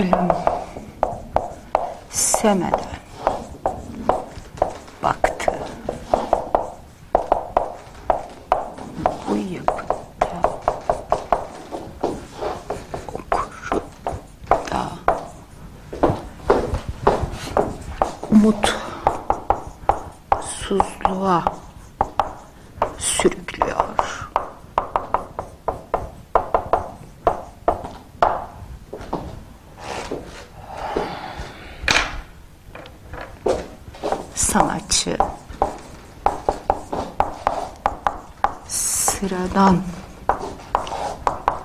gülüm baktı. Bu yapıtta okur da umutsuzluğa sürüklüyor. sanatçı sıradan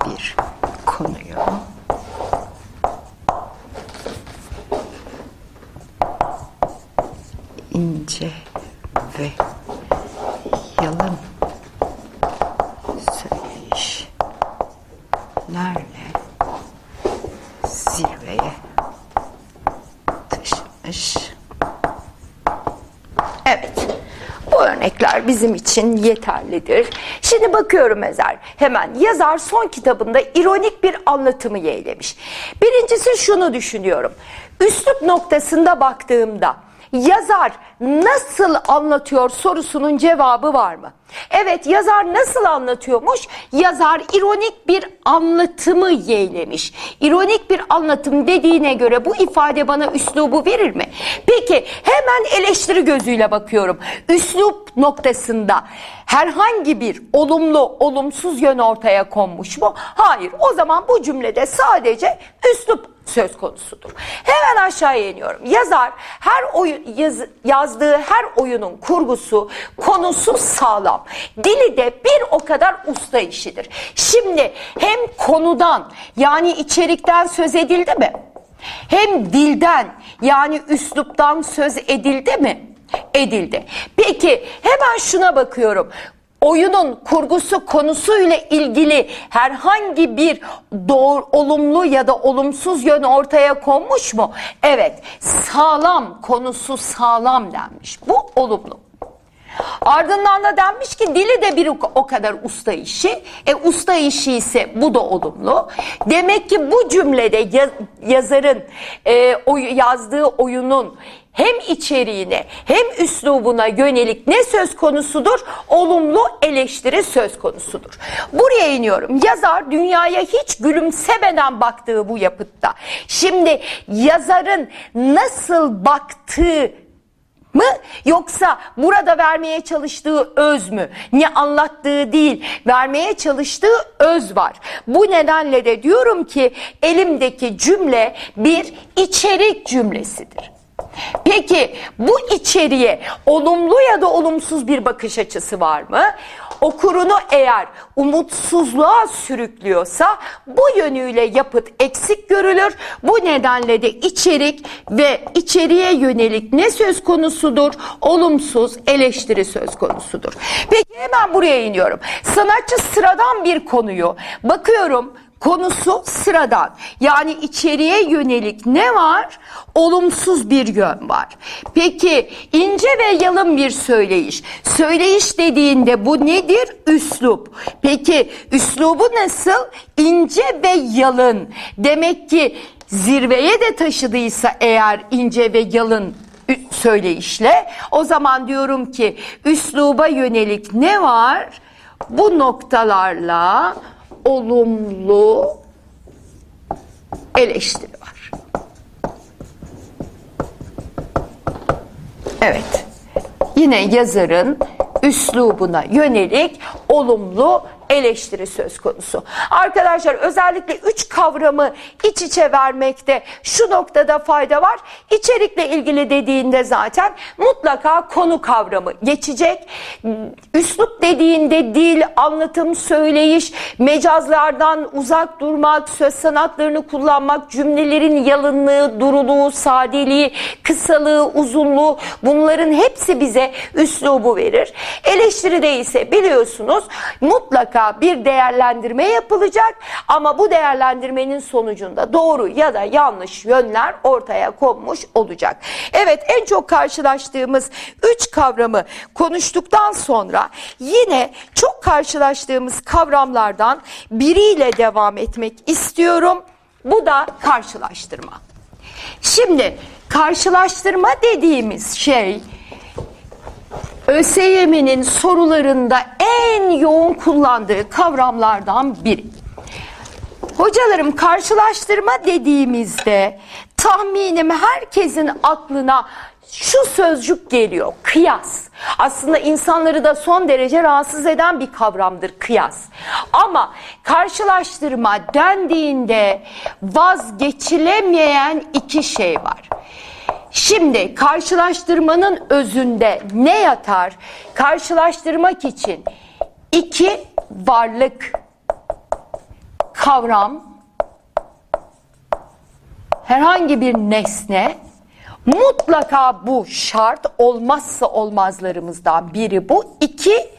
bir konuyu ince ve yalın söyleyişlerle zirveye taşımış. Evet. Bu örnekler bizim için yeterlidir. Şimdi bakıyorum Ezer. Hemen yazar son kitabında ironik bir anlatımı yeğlemiş. Birincisi şunu düşünüyorum. Üslup noktasında baktığımda yazar nasıl anlatıyor sorusunun cevabı var mı? Evet yazar nasıl anlatıyormuş? Yazar ironik bir anlatımı yeğlemiş. İronik bir anlatım dediğine göre bu ifade bana üslubu verir mi? Peki hemen eleştiri gözüyle bakıyorum. Üslup noktasında herhangi bir olumlu, olumsuz yön ortaya konmuş mu? Hayır. O zaman bu cümlede sadece üslup söz konusudur. Hemen aşağıya iniyorum. Yazar her oyun yaz, yazdığı her oyunun kurgusu, konusu sağlam. Dili de bir o kadar usta işidir. Şimdi hem konudan yani içerikten söz edildi mi? Hem dilden yani üsluptan söz edildi mi? Edildi. Peki hemen şuna bakıyorum oyunun kurgusu konusuyla ilgili herhangi bir doğru, olumlu ya da olumsuz yön ortaya konmuş mu? Evet, sağlam konusu sağlam denmiş. Bu olumlu. Ardından da denmiş ki dili de bir o kadar usta işi. E usta işi ise bu da olumlu. Demek ki bu cümlede yaz, yazarın e, oy, yazdığı oyunun hem içeriğine hem üslubuna yönelik ne söz konusudur? Olumlu eleştiri söz konusudur. Buraya iniyorum. Yazar dünyaya hiç gülümsemeden baktığı bu yapıtta. Şimdi yazarın nasıl baktığı mı yoksa burada vermeye çalıştığı öz mü? Ne anlattığı değil, vermeye çalıştığı öz var. Bu nedenle de diyorum ki elimdeki cümle bir içerik cümlesidir. Peki bu içeriğe olumlu ya da olumsuz bir bakış açısı var mı? Okurunu eğer umutsuzluğa sürüklüyorsa bu yönüyle yapıt eksik görülür. Bu nedenle de içerik ve içeriğe yönelik ne söz konusudur? Olumsuz eleştiri söz konusudur. Peki hemen buraya iniyorum. Sanatçı sıradan bir konuyu bakıyorum konusu sıradan. Yani içeriye yönelik ne var? Olumsuz bir yön var. Peki ince ve yalın bir söyleyiş. Söyleyiş dediğinde bu nedir? Üslup. Peki üslubu nasıl? İnce ve yalın. Demek ki zirveye de taşıdıysa eğer ince ve yalın söyleyişle o zaman diyorum ki üsluba yönelik ne var? Bu noktalarla olumlu eleştiri var. Evet. Yine yazarın üslubuna yönelik olumlu eleştiri söz konusu. Arkadaşlar özellikle üç kavramı iç içe vermekte şu noktada fayda var. İçerikle ilgili dediğinde zaten mutlaka konu kavramı geçecek. Üslup dediğinde dil, anlatım, söyleyiş, mecazlardan uzak durmak, söz sanatlarını kullanmak, cümlelerin yalınlığı, duruluğu, sadeliği, kısalığı, uzunluğu bunların hepsi bize üslubu verir. Eleştiride ise biliyorsunuz mutlaka mutlaka bir değerlendirme yapılacak ama bu değerlendirmenin sonucunda doğru ya da yanlış yönler ortaya konmuş olacak. Evet en çok karşılaştığımız üç kavramı konuştuktan sonra yine çok karşılaştığımız kavramlardan biriyle devam etmek istiyorum. Bu da karşılaştırma. Şimdi karşılaştırma dediğimiz şey ÖSYM'nin sorularında en yoğun kullandığı kavramlardan biri. Hocalarım karşılaştırma dediğimizde tahminim herkesin aklına şu sözcük geliyor. Kıyas. Aslında insanları da son derece rahatsız eden bir kavramdır kıyas. Ama karşılaştırma dendiğinde vazgeçilemeyen iki şey var. Şimdi karşılaştırmanın özünde ne yatar? Karşılaştırmak için iki varlık kavram herhangi bir nesne mutlaka bu şart olmazsa olmazlarımızdan biri bu. İki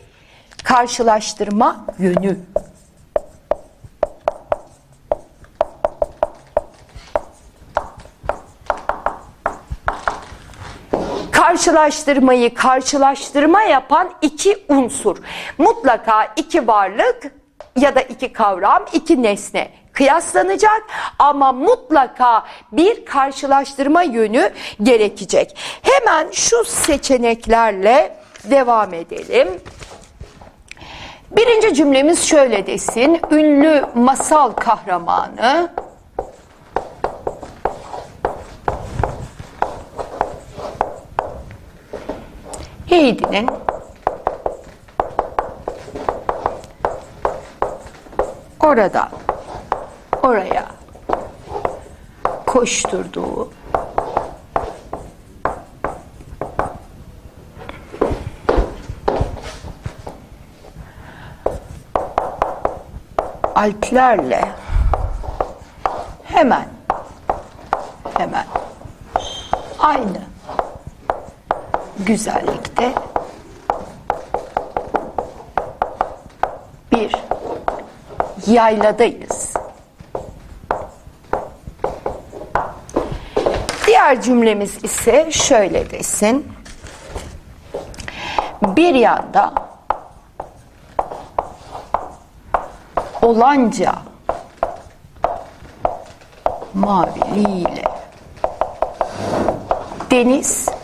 karşılaştırma yönü. Karşılaştırmayı karşılaştırma yapan iki unsur. Mutlaka iki varlık ya da iki kavram, iki nesne kıyaslanacak ama mutlaka bir karşılaştırma yönü gerekecek. Hemen şu seçeneklerle devam edelim. Birinci cümlemiz şöyle desin. Ünlü masal kahramanı Heidi'nin orada oraya koşturduğu alplerle hemen hemen aynı güzellikte bir yayladayız. Diğer cümlemiz ise şöyle desin. Bir yanda olanca maviliğiyle deniz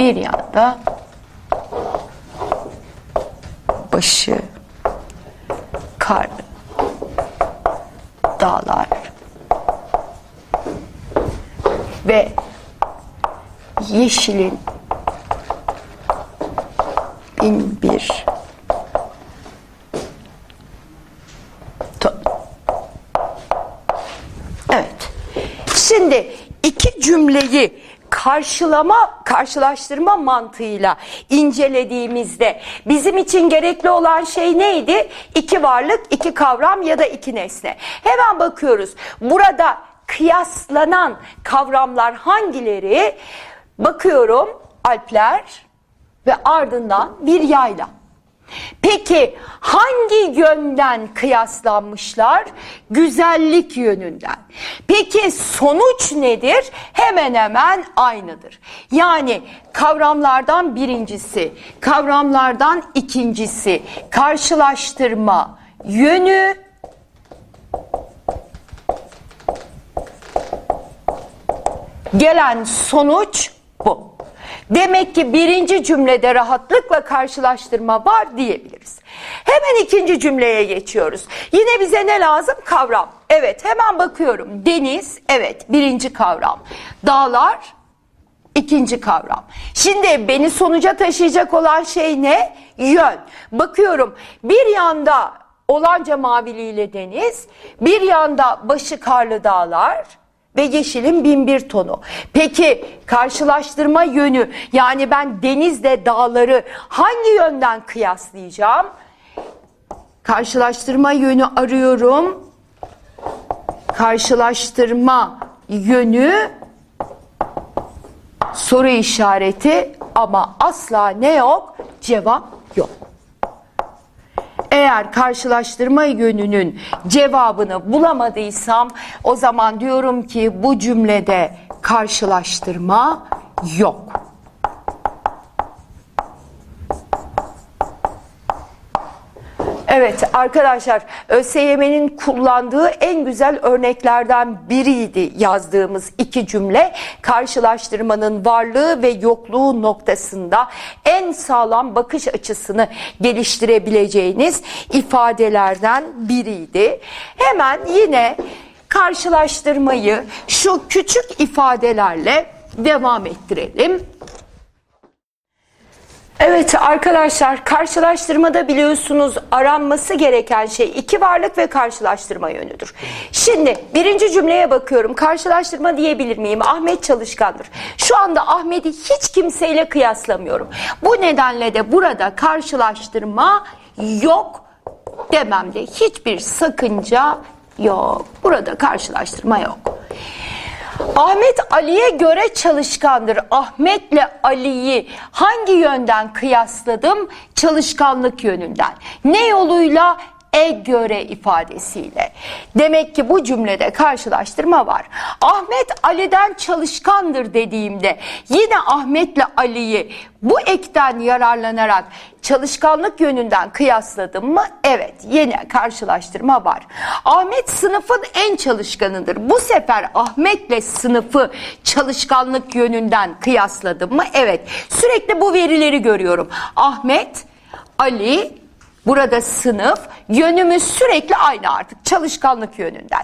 bir yanda başı karlı dağlar ve yeşilin bin bir ton. Evet. Şimdi iki cümleyi karşılama, karşılaştırma mantığıyla incelediğimizde bizim için gerekli olan şey neydi? İki varlık, iki kavram ya da iki nesne. Hemen bakıyoruz. Burada kıyaslanan kavramlar hangileri? Bakıyorum Alpler ve ardından bir yayla. Peki hangi yönden kıyaslanmışlar? Güzellik yönünden. Peki sonuç nedir? Hemen hemen aynıdır. Yani kavramlardan birincisi, kavramlardan ikincisi karşılaştırma yönü gelen sonuç. Demek ki birinci cümlede rahatlıkla karşılaştırma var diyebiliriz. Hemen ikinci cümleye geçiyoruz. Yine bize ne lazım? Kavram. Evet hemen bakıyorum. Deniz, evet birinci kavram. Dağlar, ikinci kavram. Şimdi beni sonuca taşıyacak olan şey ne? Yön. Bakıyorum bir yanda olanca maviliğiyle deniz, bir yanda başı karlı dağlar, ve yeşilin bin bir tonu. Peki karşılaştırma yönü yani ben denizle dağları hangi yönden kıyaslayacağım? Karşılaştırma yönü arıyorum. Karşılaştırma yönü soru işareti ama asla ne yok? Cevap yok. Eğer karşılaştırma yönünün cevabını bulamadıysam o zaman diyorum ki bu cümlede karşılaştırma yok. Arkadaşlar ÖSYM'nin kullandığı en güzel örneklerden biriydi yazdığımız iki cümle. Karşılaştırmanın varlığı ve yokluğu noktasında en sağlam bakış açısını geliştirebileceğiniz ifadelerden biriydi. Hemen yine karşılaştırmayı şu küçük ifadelerle devam ettirelim. Evet arkadaşlar karşılaştırmada biliyorsunuz aranması gereken şey iki varlık ve karşılaştırma yönüdür. Şimdi birinci cümleye bakıyorum karşılaştırma diyebilir miyim? Ahmet çalışkandır. Şu anda Ahmet'i hiç kimseyle kıyaslamıyorum. Bu nedenle de burada karşılaştırma yok dememde hiçbir sakınca yok. Burada karşılaştırma yok. Ahmet Ali'ye göre çalışkandır. Ahmet'le Ali'yi hangi yönden kıyasladım? Çalışkanlık yönünden. Ne yoluyla? E göre ifadesiyle. Demek ki bu cümlede karşılaştırma var. Ahmet Ali'den çalışkandır dediğimde yine Ahmet'le Ali'yi bu ekten yararlanarak çalışkanlık yönünden kıyasladım mı? Evet yine karşılaştırma var. Ahmet sınıfın en çalışkanıdır. Bu sefer Ahmet'le sınıfı çalışkanlık yönünden kıyasladım mı? Evet sürekli bu verileri görüyorum. Ahmet, Ali, Burada sınıf yönümüz sürekli aynı artık çalışkanlık yönünden.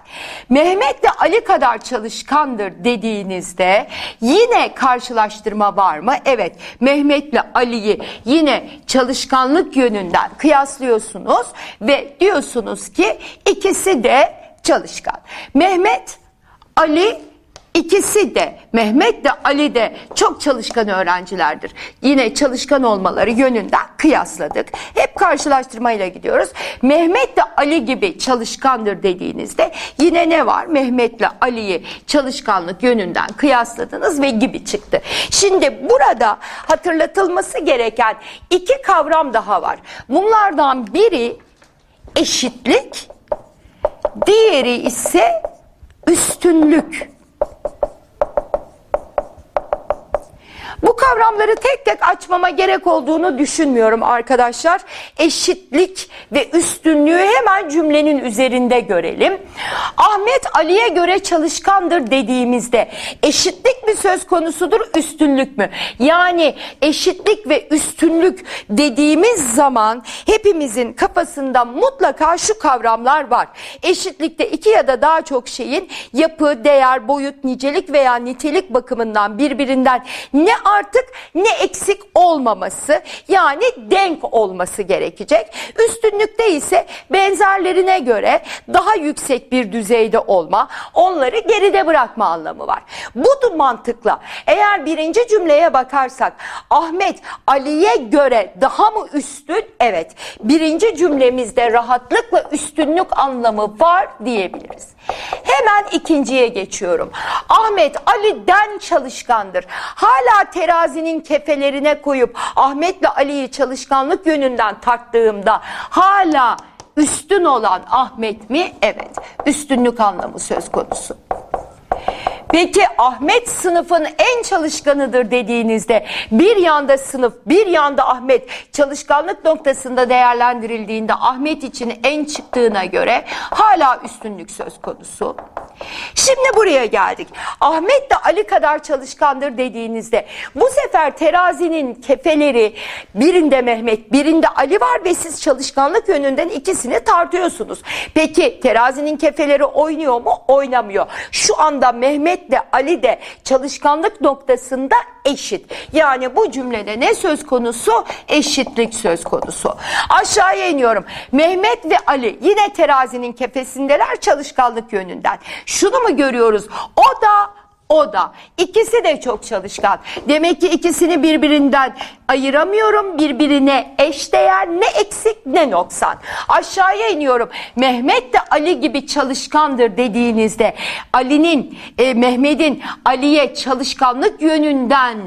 Mehmet de Ali kadar çalışkandır dediğinizde yine karşılaştırma var mı? Evet Mehmet'le Ali'yi yine çalışkanlık yönünden kıyaslıyorsunuz ve diyorsunuz ki ikisi de çalışkan. Mehmet, Ali İkisi de Mehmet de Ali de çok çalışkan öğrencilerdir. Yine çalışkan olmaları yönünden kıyasladık. Hep karşılaştırmayla gidiyoruz. Mehmet de Ali gibi çalışkandır dediğinizde yine ne var? Mehmet ile Ali'yi çalışkanlık yönünden kıyasladınız ve gibi çıktı. Şimdi burada hatırlatılması gereken iki kavram daha var. Bunlardan biri eşitlik, diğeri ise üstünlük. Bu kavramları tek tek açmama gerek olduğunu düşünmüyorum arkadaşlar. Eşitlik ve üstünlüğü hemen cümlenin üzerinde görelim. Ahmet Ali'ye göre çalışkandır dediğimizde eşitlik mi söz konusudur, üstünlük mü? Yani eşitlik ve üstünlük dediğimiz zaman hepimizin kafasında mutlaka şu kavramlar var. Eşitlikte iki ya da daha çok şeyin yapı, değer, boyut, nicelik veya nitelik bakımından birbirinden ne artık ne eksik olmaması yani denk olması gerekecek. Üstünlükte ise benzerlerine göre daha yüksek bir düzeyde olma, onları geride bırakma anlamı var. Bu mantıkla eğer birinci cümleye bakarsak Ahmet Ali'ye göre daha mı üstün? Evet. Birinci cümlemizde rahatlıkla üstünlük anlamı var diyebiliriz. Hemen ikinciye geçiyorum. Ahmet Ali'den çalışkandır. Hala terazinin kefelerine koyup Ahmet'le Ali'yi çalışkanlık yönünden tarttığımda hala üstün olan Ahmet mi? Evet. Üstünlük anlamı söz konusu. Peki Ahmet sınıfın en çalışkanıdır dediğinizde bir yanda sınıf bir yanda Ahmet çalışkanlık noktasında değerlendirildiğinde Ahmet için en çıktığına göre hala üstünlük söz konusu. Şimdi buraya geldik. Ahmet de Ali kadar çalışkandır dediğinizde bu sefer terazinin kefeleri birinde Mehmet birinde Ali var ve siz çalışkanlık yönünden ikisini tartıyorsunuz. Peki terazinin kefeleri oynuyor mu? Oynamıyor. Şu anda Mehmet de Ali de çalışkanlık noktasında eşit. Yani bu cümlede ne söz konusu? Eşitlik söz konusu. Aşağıya iniyorum. Mehmet ve Ali yine terazinin kefesindeler çalışkanlık yönünden. Şunu mu görüyoruz? O da o da. İkisi de çok çalışkan. Demek ki ikisini birbirinden ayıramıyorum. Birbirine eşdeğer ne eksik ne noksan. Aşağıya iniyorum. Mehmet de Ali gibi çalışkandır dediğinizde Ali'nin, e, Mehmet'in Ali'ye çalışkanlık yönünden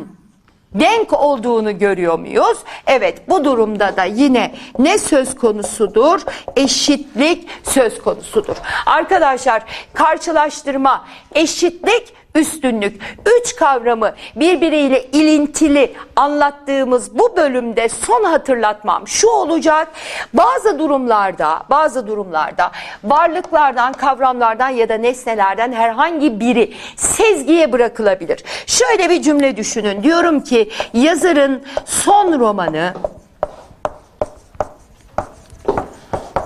denk olduğunu görüyor muyuz? Evet bu durumda da yine ne söz konusudur? Eşitlik söz konusudur. Arkadaşlar karşılaştırma, eşitlik, üstünlük. Üç kavramı birbiriyle ilintili anlattığımız bu bölümde son hatırlatmam şu olacak. Bazı durumlarda, bazı durumlarda varlıklardan, kavramlardan ya da nesnelerden herhangi biri sezgiye bırakılabilir. Şöyle bir cümle düşünün. Diyorum ki yazarın son romanı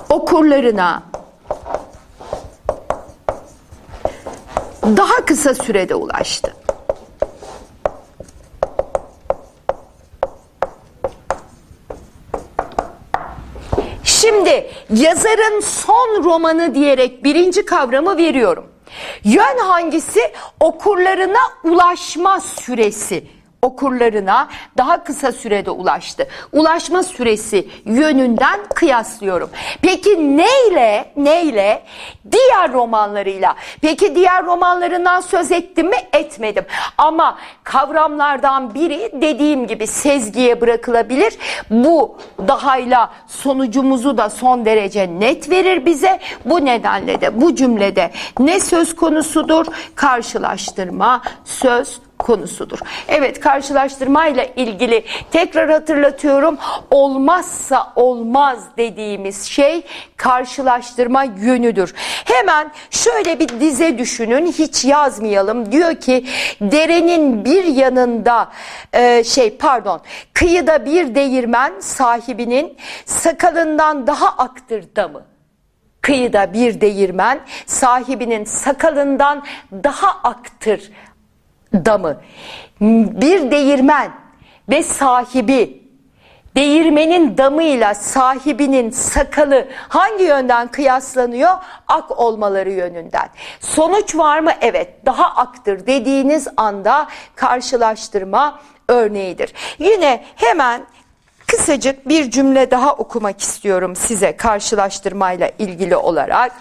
okurlarına daha kısa sürede ulaştı. Şimdi yazarın son romanı diyerek birinci kavramı veriyorum. Yön hangisi? Okurlarına ulaşma süresi okurlarına daha kısa sürede ulaştı. Ulaşma süresi yönünden kıyaslıyorum. Peki neyle, neyle? Diğer romanlarıyla. Peki diğer romanlarından söz ettim mi? Etmedim. Ama kavramlardan biri dediğim gibi sezgiye bırakılabilir. Bu dahayla sonucumuzu da son derece net verir bize. Bu nedenle de bu cümlede ne söz konusudur? Karşılaştırma söz konusudur. Evet karşılaştırmayla ilgili tekrar hatırlatıyorum. Olmazsa olmaz dediğimiz şey karşılaştırma yönüdür. Hemen şöyle bir dize düşünün hiç yazmayalım. Diyor ki derenin bir yanında e, şey pardon kıyıda bir değirmen sahibinin sakalından daha aktır damı kıyıda bir değirmen sahibinin sakalından daha aktır damı. Bir değirmen ve sahibi değirmenin damıyla sahibinin sakalı hangi yönden kıyaslanıyor? Ak olmaları yönünden. Sonuç var mı? Evet. Daha aktır dediğiniz anda karşılaştırma örneğidir. Yine hemen kısacık bir cümle daha okumak istiyorum size karşılaştırmayla ilgili olarak.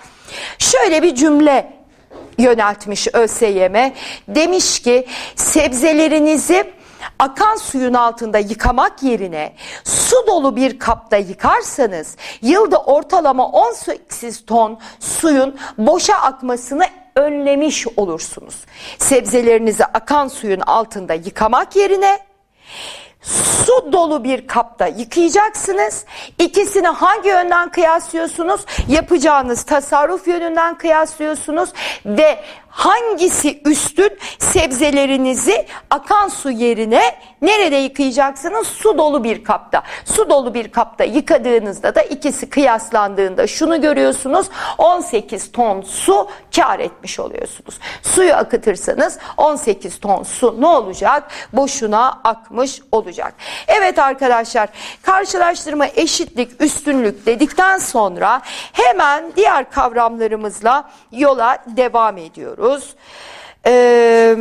Şöyle bir cümle yöneltmiş ÖSYM. Demiş ki sebzelerinizi akan suyun altında yıkamak yerine su dolu bir kapta yıkarsanız yılda ortalama 18 ton suyun boşa akmasını önlemiş olursunuz. Sebzelerinizi akan suyun altında yıkamak yerine su dolu bir kapta yıkayacaksınız. İkisini hangi yönden kıyaslıyorsunuz? Yapacağınız tasarruf yönünden kıyaslıyorsunuz ve hangisi üstün sebzelerinizi akan su yerine nerede yıkayacaksınız? Su dolu bir kapta. Su dolu bir kapta yıkadığınızda da ikisi kıyaslandığında şunu görüyorsunuz. 18 ton su kar etmiş oluyorsunuz. Suyu akıtırsanız 18 ton su ne olacak? Boşuna akmış olacak. Evet arkadaşlar karşılaştırma eşitlik üstünlük dedikten sonra hemen diğer kavramlarımızla yola devam ediyoruz. Ee,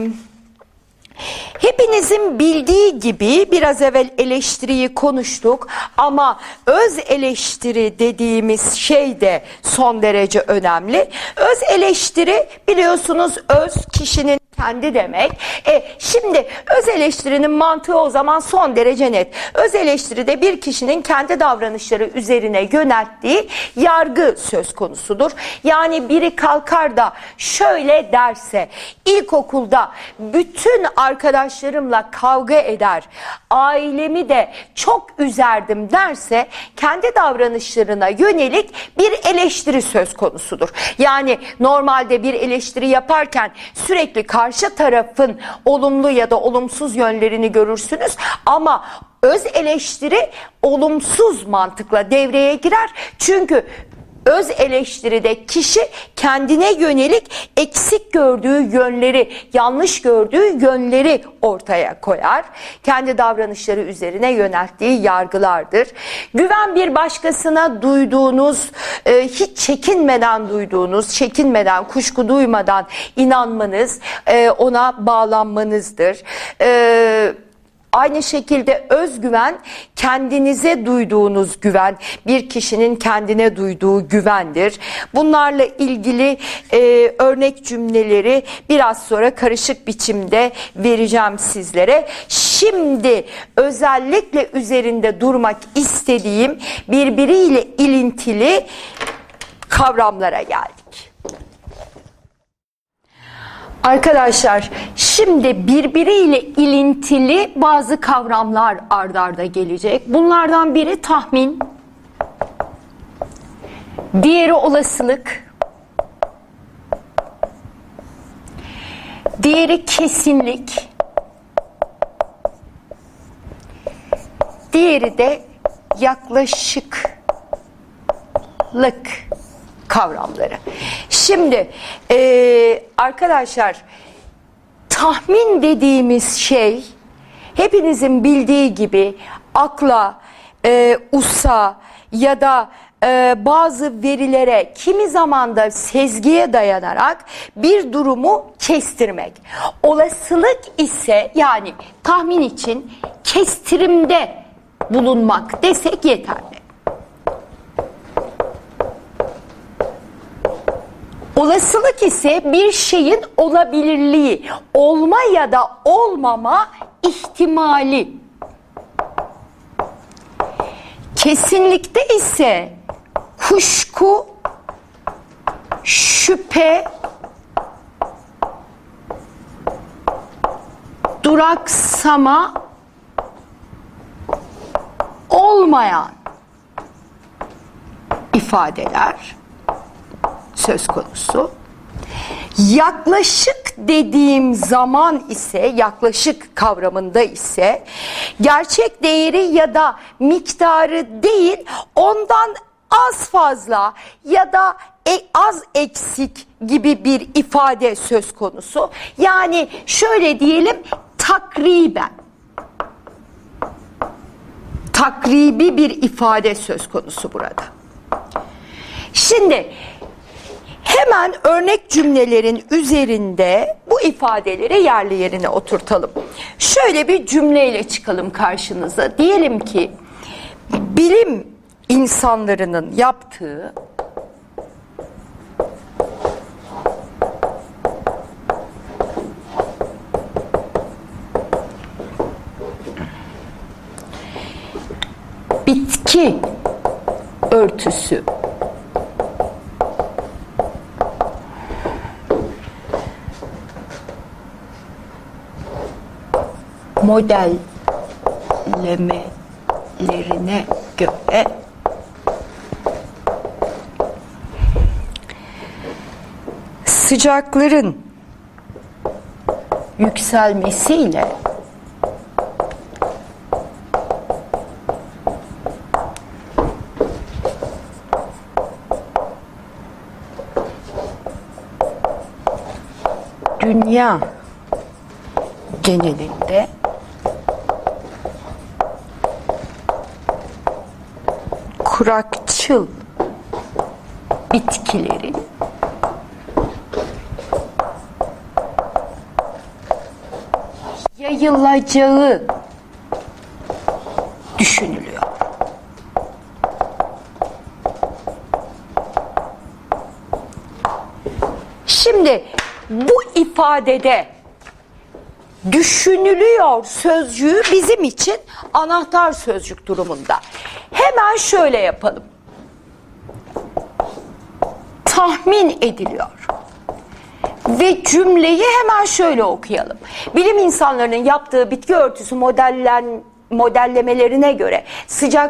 Hepinizin bildiği gibi biraz evvel eleştiriyi konuştuk ama öz eleştiri dediğimiz şey de son derece önemli. Öz eleştiri biliyorsunuz öz kişinin kendi demek. E, şimdi öz eleştirinin mantığı o zaman son derece net. Öz eleştiride bir kişinin kendi davranışları üzerine yönelttiği yargı söz konusudur. Yani biri kalkar da şöyle derse ilkokulda bütün arkadaşlarımla kavga eder, ailemi de çok üzerdim derse kendi davranışlarına yönelik bir eleştiri söz konusudur. Yani normalde bir eleştiri yaparken sürekli karşı tarafın olumlu ya da olumsuz yönlerini görürsünüz ama öz eleştiri olumsuz mantıkla devreye girer. Çünkü öz eleştiride kişi kendine yönelik eksik gördüğü yönleri, yanlış gördüğü yönleri ortaya koyar. Kendi davranışları üzerine yönelttiği yargılardır. Güven bir başkasına duyduğunuz, e, hiç çekinmeden duyduğunuz, çekinmeden, kuşku duymadan inanmanız, e, ona bağlanmanızdır. Evet Aynı şekilde özgüven kendinize duyduğunuz güven, bir kişinin kendine duyduğu güvendir. Bunlarla ilgili e, örnek cümleleri biraz sonra karışık biçimde vereceğim sizlere. Şimdi özellikle üzerinde durmak istediğim birbiriyle ilintili kavramlara geldik. Arkadaşlar şimdi birbiriyle ilintili bazı kavramlar ard arda gelecek. Bunlardan biri tahmin, diğeri olasılık, diğeri kesinlik, diğeri de yaklaşıklık kavramları. Şimdi eee, arkadaşlar tahmin dediğimiz şey hepinizin bildiği gibi akla, e, usa ya da e, bazı verilere kimi zaman da sezgiye dayanarak bir durumu kestirmek. Olasılık ise yani tahmin için kestirimde bulunmak desek yeterli. Olasılık ise bir şeyin olabilirliği, olma ya da olmama ihtimali. Kesinlikte ise kuşku, şüphe, duraksama olmayan ifadeler söz konusu. Yaklaşık dediğim zaman ise yaklaşık kavramında ise gerçek değeri ya da miktarı değil ondan az fazla ya da e- az eksik gibi bir ifade söz konusu. Yani şöyle diyelim takriben takribi bir ifade söz konusu burada. Şimdi hemen örnek cümlelerin üzerinde bu ifadeleri yerli yerine oturtalım. Şöyle bir cümleyle çıkalım karşınıza. Diyelim ki bilim insanlarının yaptığı bitki örtüsü modellemelerine göre sıcakların yükselmesiyle dünya genelinde kurakçıl bitkilerin yayılacağı düşünülüyor. Şimdi bu ifadede düşünülüyor sözcüğü bizim için anahtar sözcük durumunda. Hemen şöyle yapalım. Tahmin ediliyor. Ve cümleyi hemen şöyle okuyalım. Bilim insanlarının yaptığı bitki örtüsü modellen modellemelerine göre sıcak